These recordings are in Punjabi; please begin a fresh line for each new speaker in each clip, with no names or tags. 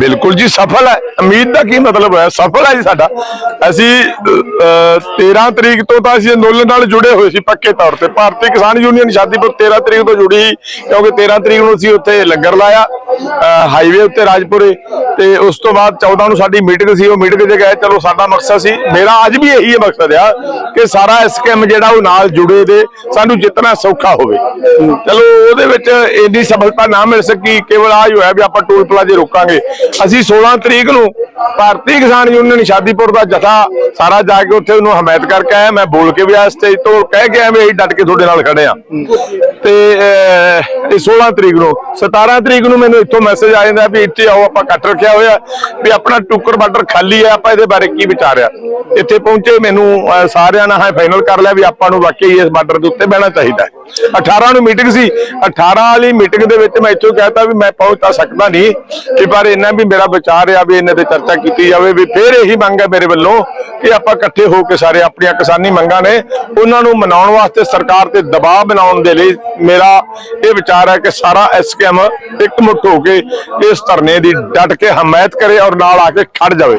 ਬਿਲਕੁਲ ਜੀ ਸਫਲ ਹੈ। ਉਮੀਦ ਦਾ ਕੀ ਮਤਲਬ ਹੈ ਸਫਲ ਹੈ ਜੀ ਸਾਡਾ। ਅਸੀਂ ਅਹ, 13 ਤਰੀਕ ਤੋਂ ਤਾਂ ਅਸੀਂ ਅੰਦੋਲਨ ਨਾਲ ਜੁੜੇ ਹੋਏ ਸੀ ਪੱਕੇ ਤੌਰ ਤੇ। ਭਾਰਤੀ ਕਿਸਾਨ ਯੂਨੀਅਨ ਸ਼ਾਦੀਪੁਰ 13 ਤਰੀਕ ਤੋਂ ਜੁੜੀ ਸੀ, ਕਿਉਂਕਿ 13 ਤਰੀਕ ਨੂੰ ਅਸੀਂ ਉੱਥੇ ਲੰਗਰ ਲਾਇਆ ਹਾਈਵੇ ਉੱਤੇ ਰਾਜਪੁਰੇ। ਤੇ ਉਸ ਤੋਂ ਬਾਅਦ 14 ਨੂੰ ਸਾਡੀ ਮੀਟਿੰਗ ਸੀ ਉਹ ਮੀਟਿੰਗ 'ਚ ਗਏ ਚਲੋ ਸਾਡਾ ਮਕਸਦ ਸੀ ਮੇਰਾ ਅੱਜ ਵੀ ਇਹੀ ਮਕਸਦ ਆ ਕਿ ਸਾਰਾ ਸਕੀਮ ਜਿਹੜਾ ਉਹ ਨਾਲ ਜੁੜੇ ਦੇ ਸਾਨੂੰ ਜਿੱਤਣਾ ਸੌਖਾ ਹੋਵੇ। ਚਲੋ ਉਹਦੇ ਵਿੱਚ ਇੰਨੀ ਸਫਲਤਾ ਨਾ ਮਿਲ ਸਕੀ ਕੇਵਲ ਆ ਹੀ ਹੋਇਆ ਵੀ ਆਪਾਂ ਟੋਲ ਪਲਾਜ਼ੇ ਰੋਕਾਂਗੇ। ਅਸੀਂ 16 ਤਰੀਕ ਨੂੰ ਭਾਰਤੀ ਕਿਸਾਨ ਯੂਨੀਅਨ ਸ਼ਾਦੀਪੁਰ ਦਾ ਜਥਾ ਸਾਰਾ ਜਾ ਕੇ ਉੱਥੇ ਉਹਨੂੰ ਹਮਾਇਤ ਕਰਕੇ ਆਇਆ। ਮੈਂ ਬੋਲ ਕੇ ਵੀ ਆ ਸਟੇਜ ਤੋਂ ਕਹਿ ਕੇ ਆਇਆ ਵੀ ਅਸੀਂ ਡਟ ਕੇ ਤੁਹਾਡੇ ਨਾਲ ਖੜੇ ਆ। ਤੇ ਅਹ, ਇਹ 16 ਤਰੀਕ ਨੂੰ 17 ਤਰੀਕ ਨੂੰ ਮੈਨੂੰ ਇੱਥੋਂ ਮੈਸੇਜ ਆ ਜਾਂਦਾ ਵੀ ਇੱਥੇ ਆਓ ਆਪਾਂ ਕੱਟ ਰੱਖਿਆ ਹੋਇਆ ਵੀ ਆਪਣਾ ਟੁੱਕਰ ਬਾਰਡਰ ਖਾਲੀ ਹੈ ਆਪਾਂ ਇਹਦੇ ਬਾਰੇ ਕੀ ਵਿਚਾਰਿਆ ਇੱਥੇ ਪਹੁੰਚੇ ਮੈਨੂੰ ਸਾਰਿਆਂ ਨਾਲ ਹਾਂ ਫਾਈਨਲ ਕਰ ਲਿਆ ਵੀ ਆਪਾਂ ਨੂੰ ਵਾਕਈ ਇਸ ਬਾਰਡਰ ਦੇ ਉੱਤੇ ਬਹਿਣਾ ਚਾਹੀਦਾ ਹੈ। 18 ਨੂੰ ਮੀਟਿੰਗ ਸੀ 18 ਵਾਲੀ ਮੀਟਿੰਗ ਦੇ ਵਿੱਚ ਮੈਂ ਇੱਥੋਂ ਕਹਿਤਾ ਵੀ ਮੈਂ ਪਹੁੰਚ ਤਾਂ ਸਕਦਾ ਨਹੀਂ ਕਿ ਪਰ ਇਹਨਾਂ ਵੀ ਮੇਰਾ ਵਿਚਾਰ ਆ ਵੀ ਇਹਨਾਂ ਤੇ ਚਰਚਾ ਕੀਤੀ ਜਾਵੇ ਵੀ ਫਿਰ ਇਹੀ ਮੰਗ ਹੈ ਮੇਰੇ ਵੱਲੋਂ ਕਿ ਆਪਾਂ ਇਕੱਠੇ ਹੋ ਕੇ ਸਾਰੇ ਆਪਣੀਆਂ ਕਿਸਾਨੀ ਮੰਗਾਂ ਨੇ ਉਹਨਾਂ ਨੂੰ ਮਨਾਉਣ ਵਾਸਤੇ ਸਰਕਾਰ ਤੇ ਦਬਾਅ ਬਣਾਉਣ ਦੇ ਲਈ ਮੇਰਾ ਇਹ ਵਿਚਾਰ ਹੈ ਕਿ ਸਾਰਾ ਐਸਕੇਐਮ ਇਕਮੁੱਠ ਹੋ ਕੇ ਇਸ ਧਰਨੇ ਦੀ ਡਟ ਕੇ ਹਮਾਇਤ ਕਰੇ ਔਰ ਨਾਲ ਆ ਕੇ ਖੜ ਜਾਵੇ।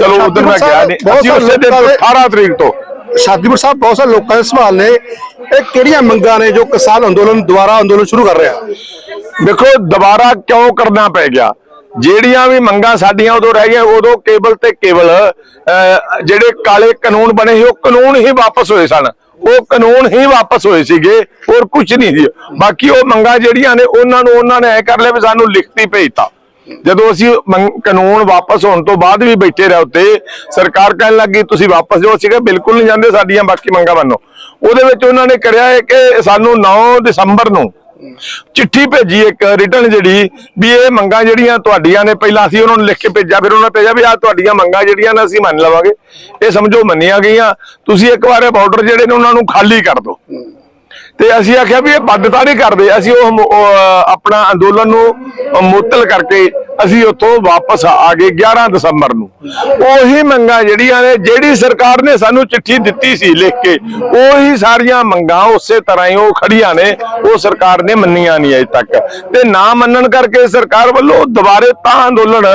ਚਲੋ ਉਧਰ ਮੈਂ ਗਿਆ ਨਹੀਂ। ਅਸੀਂ ਉਸੇ ਦਿਨ ਤੋਂ 18 ਤਰੀਕ ਤੋਂ।
ਸ਼ਾਦੀਪੁਰ ਸਾਹਿਬ ਬਹੁਤ ਸਾਰੇ ਲੋਕਾਂ ਦੇ ਸਵਾਲ ਨੇ। ਇਹ ਕਿਹੜੀਆਂ ਮੰਗਾਂ ਨੇ ਜੋ ਕਿਸਾਨ ਅੰਦੋਲਨ ਦੁਆਰਾ ਅੰਦੋਲਨ ਸ਼ੁਰੂ ਕਰ ਰਿਹਾ?
ਦੇਖੋ ਦੁਬਾਰਾ ਕਿਉਂ ਕਰਨਾ ਪੈ ਗਿਆ? ਜਿਹੜੀਆਂ ਵੀ ਮੰਗਾਂ ਸਾਡੀਆਂ ਉਦੋਂ ਰਹਿ ਗਈਆਂ ਉਦੋਂ ਕੇਵਲ ਤੇ ਕੇਵਲ ਅਹ, ਜਿਹੜੇ ਕਾਲੇ ਕਾਨੂੰਨ ਬਣੇ ਸੀ ਉਹ ਕਾਨੂੰਨ ਹੀ ਵਾਪਸ ਹੋਏ ਸਨ। ਉਹ ਕਾਨੂੰਨ ਹੀ ਵਾਪਸ ਹੋਏ ਸੀਗੇ ਹੋਰ ਕੁਝ ਨਹੀਂ ਸੀ। ਬਾਕੀ ਉਹ ਮੰਗਾਂ ਜਿਹੜੀਆਂ ਨੇ ਉਹਨਾਂ ਨੂੰ ਉਹਨਾਂ ਨੇ ਐ ਕਰ ਲਿਆ ਵੀ ਸਾਨੂੰ ਲਿਖਤੀ ਭੇਜਤਾ। ਜਦੋਂ ਅਸੀਂ ਮੰਗ- ਕਾਨੂੰਨ ਵਾਪਸ ਹੋਣ ਤੋਂ ਬਾਅਦ ਵੀ ਬੈਠੇ ਰਹੇ ਉੱਤੇ ਸਰਕਾਰ ਕਹਿਣ ਲੱਗੀ ਤੁਸੀਂ ਵਾਪਸ ਜਾਓ। ਸੀਗਾ ਬਿਲਕੁਲ ਨਹੀਂ ਜਾਂਦੇ ਸਾਡੀਆਂ ਬਾਕੀ ਮੰਗਾਂ ਮੰਨੋ। ਉਹਦੇ ਵਿੱਚ ਉਹਨਾਂ ਨੇ ਕਰਿਆ ਹੈ ਕਿ ਸਾਨੂੰ 9 ਦਸੰਬਰ ਨੂੰ ਚਿੱਠੀ ਭੇਜੀ ਇੱਕ ਰਿਟਰਨ ਜਿਹੜੀ ਵੀ ਇਹ ਮੰਗਾਂ ਜਿਹੜੀਆਂ ਤੁਹਾਡੀਆਂ ਨੇ, ਪਹਿਲਾਂ ਅਸੀਂ ਉਹਨਾਂ ਨੂੰ ਲਿਖ ਕੇ ਭੇਜਿਆ, ਫਿਰ ਉਹਨਾਂ ਨੇ ਭੇਜਿਆ ਵੀ ਆ ਤੁਹਾਡੀਆਂ ਮੰਗਾਂ ਜਿਹੜੀਆਂ ਨੇ ਅਸੀਂ ਮੰਨ ਲਵਾਂਗੇ। ਇਹ ਸਮਝੋ ਮੰਨੀਆਂ ਗਈਆਂ। ਤੁਸੀਂ ਇੱਕ ਵਾਰ ਬਾਰਡਰ ਜਿਹੜੇ ਨੇ ਉਹਨਾਂ ਨੂੰ ਖਾਲੀ ਕਰ ਦਿਓ। ਤੇ ਅਸੀਂ ਆਖਿਆ ਵੀ ਇਹ ਬੱਦਤਾ ਨਹੀਂ ਕਰਦੇ, ਅਸੀਂ ਉਹ ਆਪਣਾ ਅੰਦੋਲਨ ਨੂੰ ਮੁਅੱਤਲ ਕਰਕੇ ਅਸੀਂ ਉੱਥੋਂ ਵਾਪਸ ਆ ਗਏ 11 ਦਸੰਬਰ ਨੂੰ। ਉਹੀ ਮੰਗਾਂ ਜਿਹੜੀਆਂ ਨੇ, ਜਿਹੜੀ ਸਰਕਾਰ ਨੇ ਸਾਨੂੰ ਚਿੱਠੀ ਦਿੱਤੀ ਸੀ ਲਿਖ ਕੇ, ਉਹੀ ਸਾਰੀਆਂ ਮੰਗਾਂ ਉਸੇ ਤਰ੍ਹਾਂ ਹੀ ਉਹ ਖੜੀਆਂ ਨੇ, ਉਹ ਸਰਕਾਰ ਨੇ ਮੰਨੀਆਂ ਨਹੀਂ ਅਜੇ ਤੱਕ। ਤੇ ਨਾ ਮੰਨਣ ਕਰਕੇ ਸਰਕਾਰ ਵੱਲੋਂ ਦੁਬਾਰੇ ਤਾਂ ਅੰਦੋਲਨ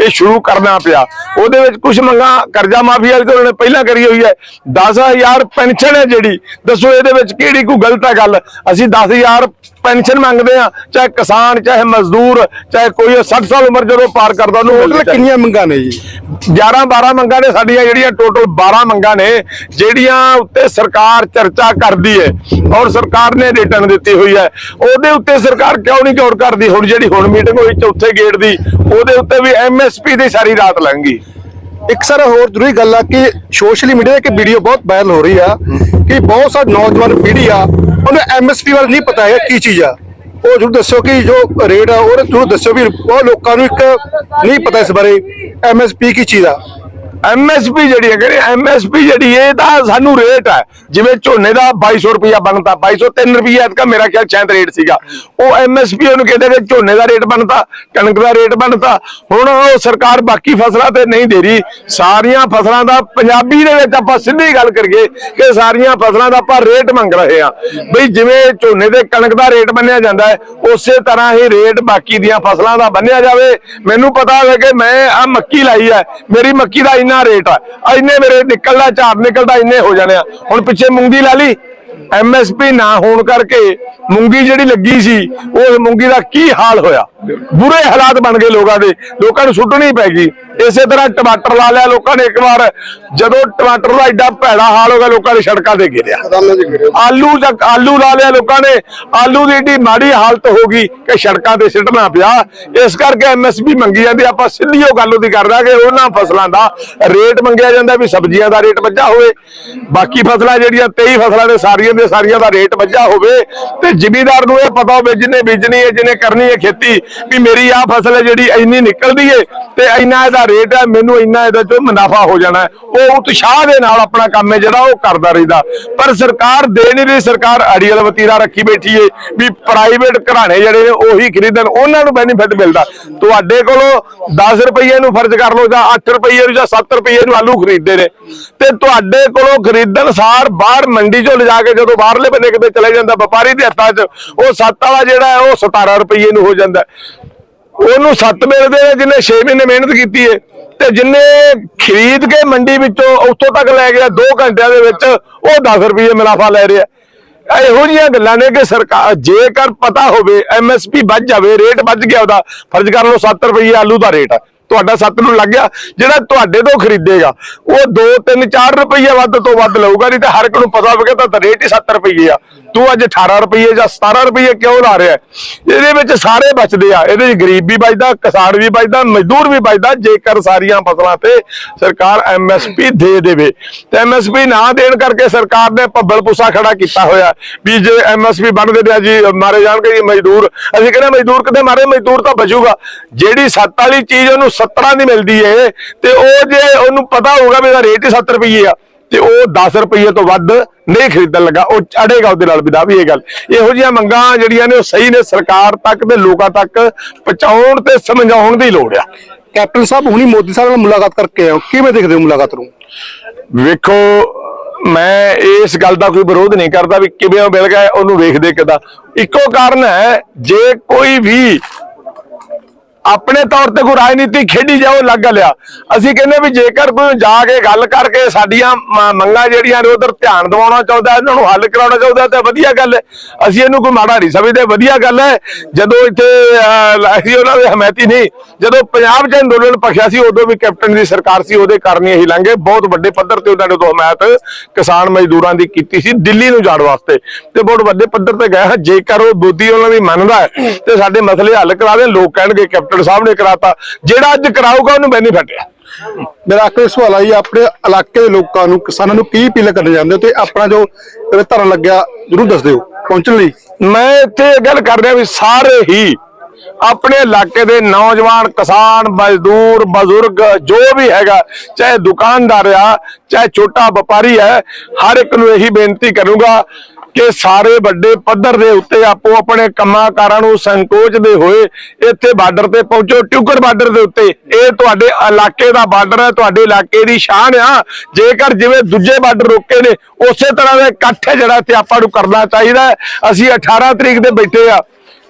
ਇਹ ਸ਼ੁਰੂ ਕਰਨਾ ਪਿਆ। ਉਹਦੇ ਵਿੱਚ ਕੁਝ ਮੰਗਾਂ ਕਰਜ਼ਾ ਮਾਫੀ ਵਾਲੀ ਤਾਂ ਉਹਨੇ ਪਹਿਲਾਂ ਕਰੀ ਹੋਈ ਹੈ। 10000 ਪੈਨਸ਼ਨ ਹੈ ਜਿਹੜੀ, ਦੱਸੋ ਇਹਦੇ ਵਿੱਚ ਕਿਹੜੀ ਕੋਈ ਗਲਤ ਗੱਲ। ਅਸੀਂ 10000 ਪੈਨਸ਼ਨ ਮੰਗਦੇ ਆ ਚਾਹੇ ਕਿਸਾਨ ਚਾਹੇ ਮਜ਼ਦੂਰ ਚਾਹੇ ਕੋਈ 60 ਸਾਲ ਉਮਰ ਜਦੋਂ ਪਾਰ ਕਰਦਾ ਉਹਨੂੰ
ਟੋਟਲ। ਕਿੰਨੀਆਂ ਮੰਗਾਂ ਨੇ ਜੀ?
11 12 ਮੰਗਾਂ ਨੇ ਸਾਡੀਆਂ ਜਿਹੜੀਆਂ ਟੋਟਲ 12 ਮੰਗਾਂ ਨੇ ਜਿਹੜੀਆਂ ਉੱਤੇ ਸਰਕਾਰ ਚਰਚਾ ਕਰਦੀ ਹੈ ਔਰ ਸਰਕਾਰ ਨੇ ਰਿਟਰਨ ਦਿੱਤੀ ਹੋਈ ਹੈ ਉਹਦੇ ਉੱਤੇ ਸਰਕਾਰ ਕਿਉਂ ਨਹੀਂ ਗੌਰ ਕਰਦੀ? ਹੁਣ ਜਿਹੜੀ ਹੁਣ ਮੀਟਿੰਗ ਹੋਈ ਚੌਥੇ ਗੇੜ ਦੀ ਉਹਦੇ ਉੱਤੇ ਵੀ ਐਮਐਸਪੀ ਦੀ ਸਾਰੀ ਰਾਤ ਲੰਘੀ
ਇੱਕ ਸਰ ਹੋਰ ਜ਼ਰੂਰੀ ਗੱਲ ਆ ਕਿ ਸੋਸ਼ਲ ਮੀਡੀਆ ਤੇ ਇੱਕ ਵੀਡੀਓ ਬਹੁਤ ਵਾਇਰਲ ਹੋ ਰਹੀ ਆ ਕਿ ਬਹੁਤ ਸਾਰੇ ਨੌਜਵਾਨ ਪੀੜ੍ਹੀ ਆ, ਉਹਨੂੰ ਐਮਐਸਪੀ ਬਾਰੇ ਨਹੀਂ ਪਤਾ ਹੈ ਕੀ ਚੀਜ਼ ਆ। ਉਹ ਜ਼ਰੂਰ ਦੱਸੋ ਕਿ ਜੋ ਰੇਟ ਆ ਉਹ ਜ਼ਰੂਰ ਦੱਸੋ ਵੀ ਬਹੁਤ ਲੋਕਾਂ ਨੂੰ ਇੱਕ ਨਹੀਂ ਪਤਾ ਇਸ ਬਾਰੇ ਐਮਐਸਪੀ ਕੀ ਚੀਜ਼ ਆ।
ਐਮਐਸਪੀ ਜਿਹੜੀ ਹੈ ਕਹਿੰਦੇ ਐਮਐਸਪੀ ਜਿਹੜੀ ਇਹ ਤਾਂ ਸਾਨੂੰ ਰੇਟ ਹੈ। ਜਿਵੇਂ ਝੋਨੇ ਦਾ 2200 ਰੁਪਇਆ ਬਣਦਾ 2203 ਰੁਪਇਆ ਐਤਕਾ ਮੇਰਾ ਖਿਆਲ ਸ਼ਾਇਦ ਰੇਟ ਸੀਗਾ। ਉਹ ਐਮਐਸਪੀ ਉਹਨੂੰ ਕਹਿੰਦੇ ਕਿ ਝੋਨੇ ਦਾ ਰੇਟ ਬਣਦਾ ਕਣਕ ਦਾ ਰੇਟ ਬਣਦਾ ਹੁਣ ਉਹ ਸਰਕਾਰ ਬਾਕੀ ਫਸਲਾਂ ਤੇ ਨਹੀਂ ਦੇ ਰਹੀ। ਸਾਰੀਆਂ ਫਸਲਾਂ ਦਾ ਪੰਜਾਬੀ ਦੇ ਵਿੱਚ ਆਪਾਂ ਸਿੱਧੀ ਗੱਲ ਕਰੀਏ ਕਿ ਸਾਰੀਆਂ ਫਸਲਾਂ ਦਾ ਆਪਾਂ ਰੇਟ ਮੰਗ ਰਹੇ ਆ ਬਈ ਜਿਵੇਂ ਝੋਨੇ ਦੇ ਕਣਕ ਦਾ ਰੇਟ ਬੰਨਿਆ ਜਾਂਦਾ ਹੈ, ਉਸੇ ਤਰ੍ਹਾਂ ਹੀ ਰੇਟ ਬਾਕੀ ਦੀਆਂ ਫਸਲਾਂ ਦਾ ਬੰਨਿਆ ਜਾਵੇ। ਮੈਨੂੰ ਪਤਾ ਹੈ ਕਿ ਮੈਂ ਆ ਮੱਕੀ ਲਾਈ ਹੈ। ਮੇਰੀ ਮੱਕੀ ਦਾ ਇੰਨਾ ਰੇਟ ਆ, ਇੰਨੇ ਮੇਰੇ ਨਿਕਲਦਾ ਝਾੜ ਨਿਕਲਦਾ, ਇੰਨੇ ਹੋ ਜਾਣੇ ਆ। ਹੁਣ ਪਿੱਛੇ ਮੂੰਗੀ ਲਾ ਲਈ। ਐਮਐਸਪੀ ਨਾ ਹੋਣ ਕਰਕੇ ਮੂੰਗੀ ਜਿਹੜੀ ਲੱਗੀ ਸੀ, ਉਹ ਮੂੰਗੀ ਦਾ ਕੀ ਹਾਲ ਹੋਇਆ? ਬੁਰੇ ਹਾਲਾਤ ਬਣ ਗਏ ਲੋਕਾਂ ਦੇ। ਲੋਕਾਂ ਨੂੰ ਸੁੱਟਣੀ ਪੈ ਗਈ। ਇਸੇ ਤਰ੍ਹਾਂ ਟਮਾਟਰ ਲਾ ਲਿਆ ਲੋਕਾਂ ਨੇ ਇੱਕ ਵਾਰ। ਜਦੋਂ ਟਮਾਟਰ ਦਾ ਐਡਾ ਭੈੜਾ ਹਾਲ ਹੋ ਗਿਆ ਲੋਕਾਂ ਨੇ ਸੜਕਾਂ ਤੇ ਗਿਰਿਆ। ਆਲੂ ਤੱਕ ਆਲੂ ਲਾ ਲਿਆ ਲੋਕਾਂ ਨੇ। ਆਲੂ ਦੀ ਏਡੀ ਮਾੜੀ ਹਾਲਤ ਹੋ ਗਈ ਕਿ ਸੜਕਾਂ ਤੇ ਸਿੱਟਣਾ ਪਿਆ। ਇਸ ਕਰਕੇ ਐਮਐਸਪੀ ਮੰਗੀ ਜਾਂਦੀ। ਆਪਾਂ ਸਿੱਧੀ ਉਹ ਗੱਲ ਉਹਦੀ ਕਰ ਕਿ ਉਹਨਾਂ ਫਸਲਾਂ ਦਾ ਰੇਟ ਮੰਗਿਆ ਜਾਂਦਾ ਵੀ ਸਬਜ਼ੀਆਂ ਦਾ ਰੇਟ ਵੱਜਾ ਹੋਵੇ। ਬਾਕੀ ਫਸਲਾਂ ਜਿਹੜੀਆਂ 23 ਫਸਲਾਂ ਦੇ ਸਾਰੀਆਂ ਦੇ ਸਾਰੀਆਂ ਦਾ ਰੇਟ ਵੱਜਾ ਹੋਵੇ। ਤੇ ਜ਼ਿਮੀਦਾਰ ਨੂੰ ਇਹ ਪਤਾ ਹੋਵੇ ਜਿਹਨੇ ਬੀਜਣੀ ਹੈ ਜਿਹਨੇ ਕਰਨੀ ਹੈ ਖੇਤੀ ਵੀ ਮੇਰੀ ਆਹ ਫਸਲ ਹੈ ਜਿਹੜੀ ਇੰਨੀ ਨਿਕਲਦੀ ਹੈ ਤੇ ਇੰਨਾ ਇਹਦਾ ਰੇਟ ਹੈ, ਮੈਨੂੰ ਇੰਨਾ ਇਹਦਾ ਚੋਂ ਮੁਨਾਫਾ ਹੋ ਜਾਣਾ ਉਹ ਉਤਸ਼ਾਹ ਦੇ ਨਾਲ ਆਪਣਾ ਕੰਮ ਹੈ ਜਿਹੜਾ ਉਹ ਕਰਦਾ ਰਹਿੰਦਾ। ਪਰ ਸਰਕਾਰ ਦੇ ਨਹੀਂ ਰਹੀ, ਸਰਕਾਰ ਅੜੀਅਲ ਵਤੀਰਾ ਰੱਖੀ ਬੈਠੀ ਏ ਵੀ ਪ੍ਰਾਈਵੇਟ ਘਰਾਣੇ ਜਿਹੜੇ ਉਹੀ ਖਰੀਦਣ, ਉਹਨਾਂ ਨੂੰ ਬੈਨੀਫਿਟ ਮਿਲਦਾ। ਤੁਹਾਡੇ ਕੋਲੋਂ 10 ਰੁਪਏ ਨੂੰ ਫਰਜ਼ ਕਰ ਲਓ ਜਾਂ 8 ਰੁਪਏ ਨੂੰ ਜਾਂ 7 ਰੁਪਏ ਨੂੰ ਆਲੂ ਖਰੀਦਦੇ ਨੇ। ਤੇ ਤੁਹਾਡੇ ਕੋਲੋਂ ਖਰੀਦਣ ਸਾਰ ਬਾਹਰ ਮੰਡੀ ਚੋਂ ਲਿਜਾ ਕੇ ਜਦੋਂ ਬਾਹਰਲੇ ਬੰਦੇ ਕਿਤੇ ਚਲੇ ਜਾਂਦਾ, ਵਪਾਰੀ ਦੇ ਹੱਥਾਂ 'ਚ, ਉਹ 7 ਵਾਲਾ ਜਿਹੜਾ ਹੈ, ਉਹ 17 ਰੁਪਏ ਨੂੰ ਹੋ ਜਾਂਦਾ। ਉਹਨੂੰ 7 ਮਿਲਦੇ ਨੇ, ਜਿਹਨੇ 6 ਮਹੀਨੇ ਮਿਹਨਤ ਕੀਤੀ ਏ। ਤੇ ਜਿੰਨੇ ਖਰੀਦ ਕੇ ਮੰਡੀ ਵਿੱਚੋਂ ਉੱਥੋਂ ਤੱਕ ਲੈ ਗਿਆ 2 ਘੰਟਿਆਂ ਦੇ ਵਿੱਚ ਉਹ 10 ਰੁਪਏ ਮੁਨਾਫਾ ਲੈ ਰਿਹਾ। ਇਹੋ ਜਿਹੀਆਂ ਗੱਲਾਂ ਨੇ ਕਿ ਸਰਕਾਰ ਜੇਕਰ ਪਤਾ ਹੋਵੇ ਐਮਐਸਪੀ ਵੱਧ ਜਾਵੇ, ਰੇਟ ਵੱਧ ਗਿਆ ਉਹਦਾ, ਫਰਜ਼ ਕਰ ਲਓ 7 ਰੁਪਏ ਆਲੂ ਦਾ ਰੇਟ ਆ। ਤੁਹਾਡਾ ਸੱਤ ਨੂੰ ਲੱਗ ਗਿਆ, ਜਿਹੜਾ ਤੁਹਾਡੇ ਤੋਂ ਖਰੀਦੇਗਾ, ਉਹ 2 3 4 ਰੁਪਏ ਵੱਧ ਤੋਂ ਵੱਧ ਲਊਗਾ, ਨਹੀਂ ਤਾਂ ਹਰ ਇੱਕ ਨੂੰ ਪਤਾ ਹੋਵੇਗਾ ਤਾਂ ਰੇਟ ਹੀ 70 ਰੁਪਏ ਆ। ਤੂੰ ਅੱਜ 18 ਰੁਪਏ ਜਾਂ 17 ਰੁਪਏ ਕਿਉਂ ਲਾ ਰਿਹਾ ਇਹਦੇ ਵਿੱਚ ਸਾਰੇ ਬਚਦੇ ਆ। ਇਹਦੇ ਵਿੱਚ ਗਰੀਬ ਵੀ ਬਚਦਾ, ਕਿਸਾਨ ਵੀ ਬਚਦਾ, ਮਜ਼ਦੂਰ ਵੀ ਬਚਦਾ, ਜੇਕਰ ਸਾਰੀਆਂ ਫਸਲਾਂ ਤੇ ਸਰਕਾਰ ਐਮਐਸਪੀ ਦੇ ਦੇਵੇ। ਤੇ ਐਮਐਸਪੀ ਨਾ ਦੇਣ ਕਰਕੇ ਸਰਕਾਰ ਨੇ ਭੱਬਲ ਪੁੱਸਾ ਖੜਾ ਕੀਤਾ ਹੋਇਆ। ਵੀ ਜੇ ਐਮਐਸਪੀ ਬਣਦੇ ਨੇ ਜੀ, ਮਾਰੇ ਜਾਣਗੇ ਜੀ ਮਜ਼ਦੂਰ। ਅਸੀਂ ਕਹਿੰਦੇ ਮਜ਼ਦੂਰ ਕਿਤੇ ਮਾਰੇ? ਮਜ਼ਦੂਰ ਤਾਂ ਬਚੂਗਾ। ਜਿਹੜੀ ਸੱਤ ਵਾਲੀ ਚੀਜ਼ ਉਹਨੂੰ 17 ਦੀ ਮਿਲਦੀ ਏ ਤੇ ਉਹ ਜੇ ਉਹਨੂੰ ਪਤਾ ਹੋਊਗਾ ਵੀ ਇਹਦਾ ਰੇਟ ਹੀ 70 ਰੁਪਏ ਆ ਤੇ ਉਹ 10 ਰੁਪਏ ਤੋਂ ਵੱਧ ਨਹੀਂ ਖਰੀਦਣ ਲੱਗਾ ਉਹ ਅੜੇਗਾ ਉਹਦੇ ਨਾਲ ਵੀ ਦਾ ਵੀ ਇਹ ਗੱਲ। ਇਹੋ ਜਿਹੀਆਂ ਮੰਗਾਂ ਜਿਹੜੀਆਂ ਨੇ ਉਹ ਸਹੀ ਨੇ ਸਰਕਾਰ ਤੱਕ ਤੇ ਲੋਕਾਂ ਤੱਕ ਪਹੁੰਚਾਉਣ ਤੇ ਸਮਝਾਉਣ ਦੀ ਲੋੜ ਆ।
ਕੈਪਟਨ ਸਾਹਿਬ ਹੁਣੀ ਮੋਦੀ ਸਾਹਿਬ ਨਾਲ ਮੁਲਾਕਾਤ ਕਰਕੇ ਆਏ ਕਿਵੇਂ ਦੇਖਦੇ ਹੋ ਮੁਲਾਕਾਤ ਨੂੰ?
ਵੇਖੋ ਮੈਂ ਇਸ ਗੱਲ ਦਾ ਕੋਈ ਵਿਰੋਧ ਨਹੀਂ ਕਰਦਾ ਵੀ ਕਿਵੇਂ ਮਿਲ ਗਏ ਉਹਨੂੰ ਵੇਖਦੇ ਕਿਦਾਂ। ਇੱਕੋ ਕਾਰਨ ਹੈ ਜੇ ਕੋਈ ਵੀ ਆਪਣੇ ਤੌਰ ਤੇ ਕੋਈ ਰਾਜਨੀਤੀ ਖੇਡੀ ਜਾਓ, ਲੱਗ ਲਿਆ। ਅਸੀਂ ਕਹਿੰਦੇ ਵੀ ਜੇਕਰ ਕੋਈ ਜਾ ਕੇ ਗੱਲ ਕਰਕੇ ਸਾਡੀਆਂ ਮੰਗਾਂ ਜਿਹੜੀਆਂ ਨੇ ਉਧਰ ਧਿਆਨ ਦਿਵਾਉਣਾ ਚਾਹੁੰਦਾ ਇਹਨਾਂ ਨੂੰ ਹੱਲ ਕਰਾਉਣਾ ਚਾਹੁੰਦਾ ਤਾਂ ਵਧੀਆ ਗੱਲ ਹੈ। ਅਸੀਂ ਇਹਨੂੰ ਕੋਈ ਮਾੜਾ ਨਹੀਂ ਸਮਝਦੇ, ਵਧੀਆ ਗੱਲ ਹੈ। ਜਦੋਂ ਇੱਥੇ ਅਸੀਂ ਉਹਨਾਂ ਦੇ ਹਮਾਇਤੀ ਨਹੀਂ, ਜਦੋਂ ਪੰਜਾਬ 'ਚ ਅੰਦੋਲਨ ਪਖਿਆ ਸੀ, ਉਦੋਂ ਵੀ ਕੈਪਟਨ ਦੀ ਸਰਕਾਰ ਸੀ, ਉਹਦੇ ਕਾਰਨ ਹੀ ਅਸੀਂ ਲੰਘੇ ਬਹੁਤ ਵੱਡੇ ਪੱਧਰ ਤੇ ਉਹਨਾਂ ਨੇ ਉਦੋਂ ਹਮਾਇਤ ਕਿਸਾਨ ਮਜ਼ਦੂਰਾਂ ਦੀ ਕੀਤੀ ਸੀ, ਦਿੱਲੀ ਨੂੰ ਜਾਣ ਵਾਸਤੇ। ਤੇ ਬਹੁਤ ਵੱਡੇ ਪੱਧਰ ਤੇ ਗਏ। ਜੇਕਰ ਉਹ ਬੁੱਧੀ ਉਹਨਾਂ ਦੀ ਮੰਨਦਾ ਹੈ, ਤੇ ਸਾਡੇ ਮਸਲੇ ਹੱਲ ਕਰਾ ਦੇ, ਲੋਕ ਕਹਿਣਗੇ ਕੈਪਟਨ ਸਾਹਿਬ ਨੇ ਕਰਾਤਾ ਜਿਹੜਾ ਅੱਜ ਕਰਾਊਗਾ ਉਹਨੂੰ ਬੈਨੀਫਿਟ ਹੈ।
ਮੇਰਾ ਆਖਰੀ ਸਵਾਲ ਜੀ ਆਪਣੇ ਇਲਾਕੇ ਦੇ ਲੋਕਾਂ ਨੂੰ ਕਿਸਾਨਾਂ ਨੂੰ ਕੀ ਅਪੀਲ ਕਰਨਾ ਹੋ ਤੇ ਆਪਣਾ ਜੋ ਧਰਨ ਲੱਗਿਆ ਜਰੂਰ ਦੱਸ ਦਿਓ ਪਹੁੰਚਣ ਲਈ।
ਮੈਂ ਇੱਥੇ ਇਹ ਗੱਲ ਕਰ ਰਿਹਾ ਵੀ ਸਾਰੇ ਹੀ ਆਪਣੇ ਇਲਾਕੇ ਦੇ ਨੌਜਵਾਨ ਕਿਸਾਨ ਮਜ਼ਦੂਰ ਬਜ਼ੁਰਗ ਜੋ ਵੀ ਹੈਗਾ ਚਾਹੇ ਦੁਕਾਨਦਾਰ ਆ ਚਾਹੇ ਛੋਟਾ ਵਪਾਰੀ ਹੈ ਹਰ ਇੱਕ ਨੂੰ ਇਹੀ ਬੇਨਤੀ ਕਰੂੰਗਾ ਕਿ ਸਾਰੇ ਵੱਡੇ ਪੱਧਰ ਦੇ ਉੱਤੇ ਆਪੋ ਆਪਣੇ ਕੰਮਾਂ ਕਾਰਾਂ ਨੂੰ ਸੰਕੋਚਦੇ ਹੋਏ ਇੱਥੇ ਬਾਰਡਰ ਤੇ ਪਹੁੰਚੋ ਟਿਊਕਰ ਬਾਰਡਰ ਦੇ ਉੱਤੇ। ਇਹ ਤੁਹਾਡੇ ਇਲਾਕੇ ਦਾ ਬਾਰਡਰ ਹੈ, ਤੁਹਾਡੇ ਇਲਾਕੇ ਦੀ ਸ਼ਾਨ ਆ। ਜੇਕਰ ਜਿਵੇਂ ਦੂਜੇ ਬਾਰਡਰ ਰੋਕੇ ਨੇ, ਉਸੇ ਤਰ੍ਹਾਂ ਦਾ ਇਕੱਠ ਜਿਹੜਾ ਇੱਥੇ ਆਪਾਂ ਨੂੰ ਕਰਨਾ ਚਾਹੀਦਾ ਹੈ। ਅਸੀਂ 18 ਤਰੀਕ ਦੇ ਬੈਠੇ ਆ।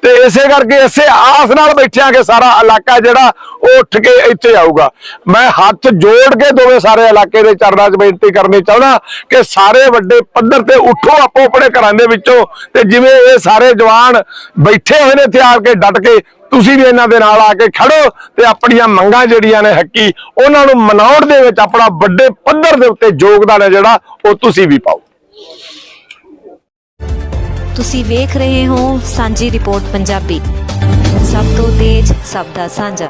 ਤੇ ਇਸੇ ਕਰਕੇ ਇਸੇ ਆਸ ਨਾਲ ਬੈਠਿਆਂ ਕਿ ਸਾਰਾ ਇਲਾਕਾ ਜਿਹੜਾ, ਉਹ ਉੱਠ ਕੇ ਇੱਥੇ ਆਊਗਾ। ਮੈਂ ਹੱਥ ਜੋੜ ਕੇ ਦੋਵੇਂ ਸਾਰੇ ਇਲਾਕੇ ਦੇ ਚਰਨਾਂ 'ਚ ਬੇਨਤੀ ਕਰਨੀ ਚਾਹੁੰਦਾ ਕਿ ਸਾਰੇ ਵੱਡੇ ਪੱਧਰ ਤੇ ਉੱਠੋ ਆਪੋ ਆਪਣੇ ਘਰਾਂ ਦੇ ਵਿੱਚੋਂ ਤੇ ਜਿਵੇਂ ਇਹ ਸਾਰੇ ਜਵਾਨ ਬੈਠੇ ਹੋਏ ਨੇ ਇੱਥੇ ਆ ਕੇ ਡਟ ਕੇ, ਤੁਸੀਂ ਵੀ ਇਹਨਾਂ ਦੇ ਨਾਲ ਆ ਕੇ ਖੜੋ ਤੇ ਆਪਣੀਆਂ ਮੰਗਾਂ ਜਿਹੜੀਆਂ ਨੇ ਹੱਕੀ, ਉਹਨਾਂ ਨੂੰ ਮਨਾਉਣ ਦੇ ਵਿੱਚ ਆਪਣਾ ਵੱਡੇ ਪੱਧਰ ਦੇ ਉੱਤੇ ਯੋਗਦਾਨ ਹੈ ਜਿਹੜਾ, ਉਹ ਤੁਸੀਂ ਵੀ ਪਾਓ।
ਤੁਸੀਂ ਵੇਖ ਰਹੇ ਹੋ ਸਾਂਝੀ ਰਿਪੋਰਟ ਪੰਜਾਬੀ। ਸਭ ਤੋਂ ਤੇਜ਼ ਸਭ ਦਾ ਸਾਂਝਾ।